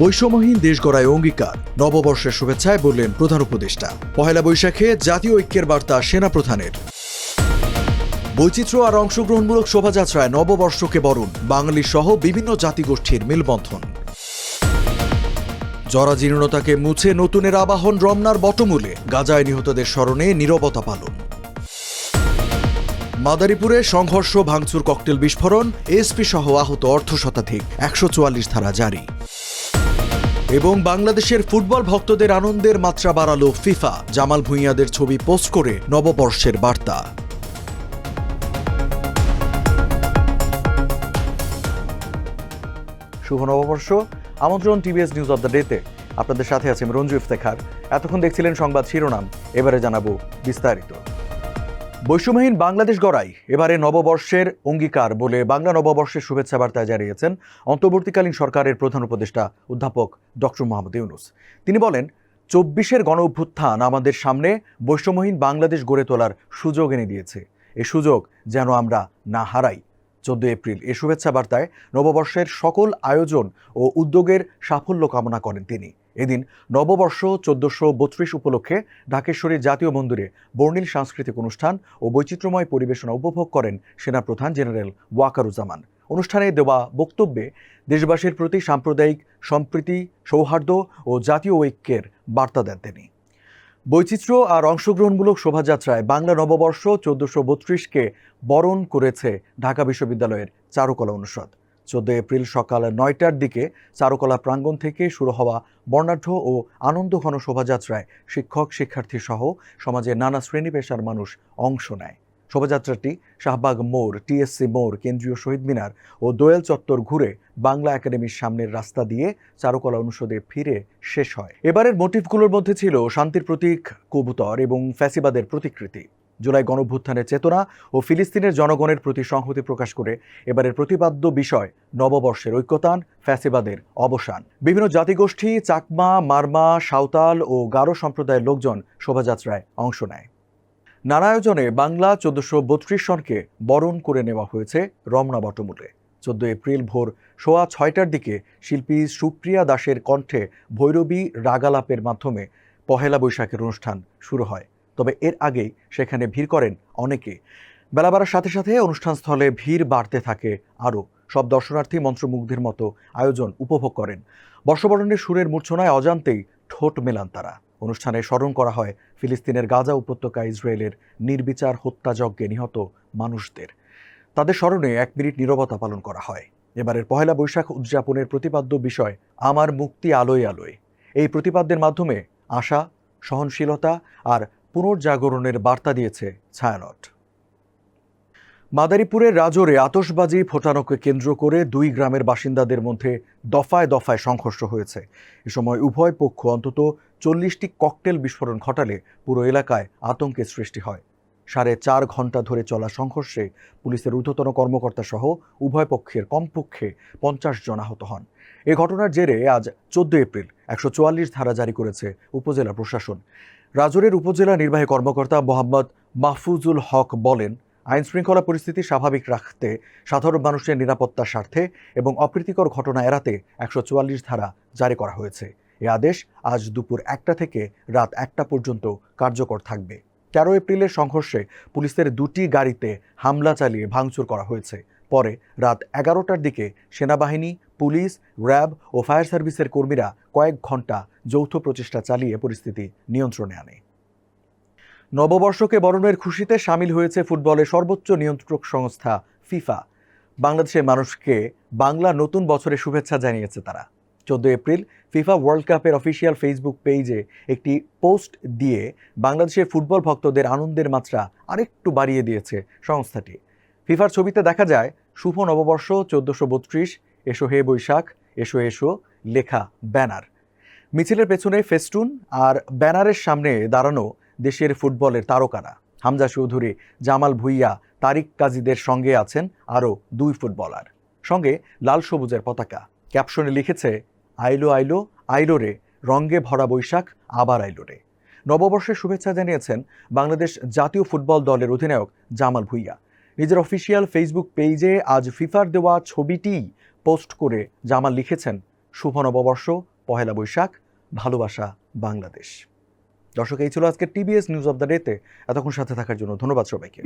বৈষম্যহীন দেশ গড়ায় অঙ্গীকার। নববর্ষের শুভেচ্ছায় বললেন প্রধান উপদেষ্টা। পহেলা বৈশাখে জাতীয় ঐক্যের বার্তা সেনা প্রধানের। বৈচিত্র্য আর অংশগ্রহণমূলক শোভাযাত্রায় নববর্ষকে বরণ, বাঙালি সহ বিভিন্ন জাতিগোষ্ঠীর মেলবন্ধন। জরাজীর্ণতাকে মুছে নতুনের আবাহন রমনার বটমূলে, গাজায় নিহতদের স্মরণে নীরবতা পালন। মাদারীপুরে সংঘর্ষ, ভাঙচুর, ককটেল বিস্ফোরণ, এসপি সহ আহত অর্ধ শতাধিক, একশো চুয়াল্লিশ ধারা জারি। এবং বাংলাদেশের ফুটবল ভক্তদের আনন্দের মাত্রা বাড়ালো ফিফা। জামাল ভুঁইয়াদের ছবি পোস্ট করে নববর্ষের বার্তা। শুভ নববর্ষ। আমন্ত্রণ টিভিএস নিউজ অব দ্য ডেতে। আপনাদের সাথে আছে রঞ্জু ইফতেখার। এতক্ষণ দেখছিলেন সংবাদ শিরোনাম। এবারে জানাব বিস্তারিত। বৈষম্যহীন বাংলাদেশ গড়াই। এবারে নববর্ষের অঙ্গীকার বলে বাংলা নববর্ষের শুভেচ্ছা বার্তা জানিয়েছেন অন্তর্বর্তীকালীন সরকারের প্রধান উপদেষ্টা অধ্যাপক ডক্টর মোহাম্মদ ইউনুস। তিনি বলেন, চব্বিশের গণ অভ্যুত্থান আমাদের সামনে বৈষম্যহীন বাংলাদেশ গড়ে তোলার সুযোগ এনে দিয়েছে। এ সুযোগ যেন আমরা না হারাই। চোদ্দ এপ্রিল এ শুভেচ্ছা বার্তায় নববর্ষের সকল আয়োজন ও উদ্যোগের সাফল্য কামনা করেন তিনি। এদিন নববর্ষ চোদ্দশো বত্রিশ উপলক্ষে ঢাকেশ্বরীর জাতীয় মন্দিরে বর্ণিল সাংস্কৃতিক অনুষ্ঠান ও বৈচিত্র্যময় পরিবেশনা উপভোগ করেন সেনাপ্রধান জেনারেল ওয়াকারুজ্জামান। অনুষ্ঠানে দেওয়া বক্তব্যে দেশবাসীর প্রতি সাম্প্রদায়িক সম্প্রীতি, সৌহার্দ্য ও জাতীয় ঐক্যের বার্তা দেন তিনি। বৈচিত্র্য আর অংশগ্রহণমূলক শোভাযাত্রায় বাংলা নববর্ষ চোদ্দশো বত্রিশকে বরণ করেছে ঢাকা বিশ্ববিদ্যালয়ের চারুকলা অনুষদ। চোদ্দ এপ্রিল সকাল নয়টার দিকে চারুকলা প্রাঙ্গণ থেকে শুরু হওয়া বর্ণাঢ্য ও আনন্দঘন শোভাযাত্রায় শিক্ষক, শিক্ষার্থী সহ সমাজের নানা শ্রেণি পেশার মানুষ অংশ নেয়। শোভাযাত্রাটি শাহবাগ মোড়, টিএসসি মোড়, কেন্দ্রীয় শহীদ মিনার ও দোয়েল চত্বর ঘুরে বাংলা একাডেমির সামনের রাস্তা দিয়ে চারুকলা অনুষদে ফিরে শেষ হয়। এবারের মোটিভগুলোর মধ্যে ছিল শান্তির প্রতীক, কবুতর এবং ফ্যাসিবাদের প্রতিকৃতি। জুলাই গণভ্যুত্থানের চেতনা ও ফিলিস্তিনের জনগণের প্রতি সংহতি প্রকাশ করে এবারের প্রতিপাদ্য বিষয় নববর্ষের ঐক্যতান, ফ্যাসিবাদের অবসান। বিভিন্ন জাতিগোষ্ঠী, চাকমা, মারমা, সাঁওতাল ও গারো সম্প্রদায়ের লোকজন শোভাযাত্রায় অংশ নেয়। নানা আয়োজনে বাংলা চোদ্দশো বত্রিশ সনকে বরণ করে নেওয়া হয়েছে রমনা বটমূলে। চোদ্দ এপ্রিল ভোর সোয়া ছয়টার দিকে শিল্পী সুপ্রিয়া দাসের কণ্ঠে ভৈরবী রাগালাপের মাধ্যমে পহেলা বৈশাখের অনুষ্ঠান শুরু হয়। তবে এর আগেই সেখানে ভিড় করেন অনেকে। বেলা বাড়ার সাথে সাথে অনুষ্ঠানস্থলে ভিড় বাড়তে থাকে আরও। সব দর্শনার্থী মন্ত্রমুগ্ধের মতো আয়োজন উপভোগ করেন। বর্ষবরণের সুরের মূর্ছনায় অজান্তেই ঠোঁট মেলান তারা। অনুষ্ঠানে স্মরণ করা হয় ফিলিস্তিনের গাজা উপত্যকা ইসরায়েলের নির্বিচার হত্যাযজ্ঞে নিহত মানুষদের। তাদের স্মরণে এক মিনিট নীরবতা পালন করা হয়। এবারের পহেলা বৈশাখ উদযাপনের প্রতিপাদ্য বিষয়, আমার মুক্তি আলোয় আলোয়। এই প্রতিপাদ্যের মাধ্যমে আশা, সহনশীলতা আর পুনর্জাগরণের বার্তা দিয়েছে ছায়ানট। মাদারীপুরের রাজরে আতশবাজি ফোটানোকে কেন্দ্র করে দুই গ্রামের বাসিন্দাদের মধ্যে দফায় দফায় সংঘর্ষ হয়েছে। এ সময় উভয় পক্ষ অন্তত চল্লিশটি ককটেল বিস্ফোরণ ঘটালে পুরো এলাকায় আতঙ্কের সৃষ্টি হয়। সাড়ে চার ঘণ্টা ধরে চলা সংঘর্ষে পুলিশের ঊর্ধ্বতন কর্মকর্তা সহ উভয় পক্ষের কমপক্ষে পঞ্চাশ জন আহত হন। এ ঘটনার জেরে আজ চোদ্দ এপ্রিল একশো চুয়াল্লিশ ধারা জারি করেছে উপজেলা প্রশাসন। রাজুরের উপজেলা নির্বাহী কর্মকর্তা মোহাম্মদ মাহফুজুল হক বলেন আইন শৃঙ্খলা পরিস্থিতি স্বাভাবিক রাখতে সাধারণ মানুষের নিরাপত্তার স্বার্থে এবং অপ্রীতিকর ঘটনা এড়াতে একশো চুয়াল্লিশ ধারা জারি করা হয়েছে। এ আদেশ আজ দুপুর একটা থেকে রাত একটা পর্যন্ত কার্যকর থাকবে। তেরো এপ্রিলের সংঘর্ষে পুলিশের দুটি গাড়িতে হামলা চালিয়ে ভাঙচুর করা হয়েছে। পরে রাত এগারোটার দিকে সেনাবাহিনী, পুলিশ, র্যাব ও ফায়ার সার্ভিসের কর্মীরা কয়েক ঘণ্টা যৌথ প্রচেষ্টা চালিয়ে পরিস্থিতি নিয়ন্ত্রণে আনে। নববর্ষকে বরণের খুশিতে সামিল হয়েছে ফুটবলের সর্বোচ্চ নিয়ন্ত্রক সংস্থা ফিফা। বাংলাদেশের মানুষকে বাংলা নতুন বছরের শুভেচ্ছা জানিয়েছে তারা। চোদ্দ এপ্রিল ফিফা ওয়ার্ল্ড কাপের অফিসিয়াল ফেসবুক পেজে একটি পোস্ট দিয়ে বাংলাদেশের ফুটবল ভক্তদের আনন্দের মাত্রা আরেকটু বাড়িয়ে দিয়েছে সংস্থাটি। ফিফার ছবিতে দেখা যায়, শুভ নববর্ষ, চোদ্দশো বত্রিশ, এসো হে বৈশাখ, এসো এসো, লেখা ব্যানার। মিছিলের পেছনে ফেস্টুন আর ব্যানারের সামনে দাঁড়ানো দেশের ফুটবলের তারকারা। হামজা চৌধুরী, জামাল ভুইয়া, তারিক কাজীদের সঙ্গে আছেন আরও দুই ফুটবলার। সঙ্গে লাল সবুজের পতাকা। ক্যাপশনে লিখেছে আইলো আইলো আইলো রে রঙ্গে ভরা বৈশাখ, আবার আইলো রে। নববর্ষের শুভেচ্ছা জানিয়েছেন বাংলাদেশ জাতীয় ফুটবল দলের অধিনায়ক জামাল ভুইয়া। নিজের অফিসিয়াল ফেসবুক পেজে আজ ফিফার দেওয়া ছবিটি পোস্ট করে জামাল লিখেছেন, শুভ নববর্ষ, পহেলা বৈশাখ, ভালোবাসা বাংলাদেশ। দর্শক, এই ছিল আজকে টিবিএস নিউজ অব দ্য ডেতে এতক্ষণ সাথে থাকার জন্য ধন্যবাদ সবাইকে।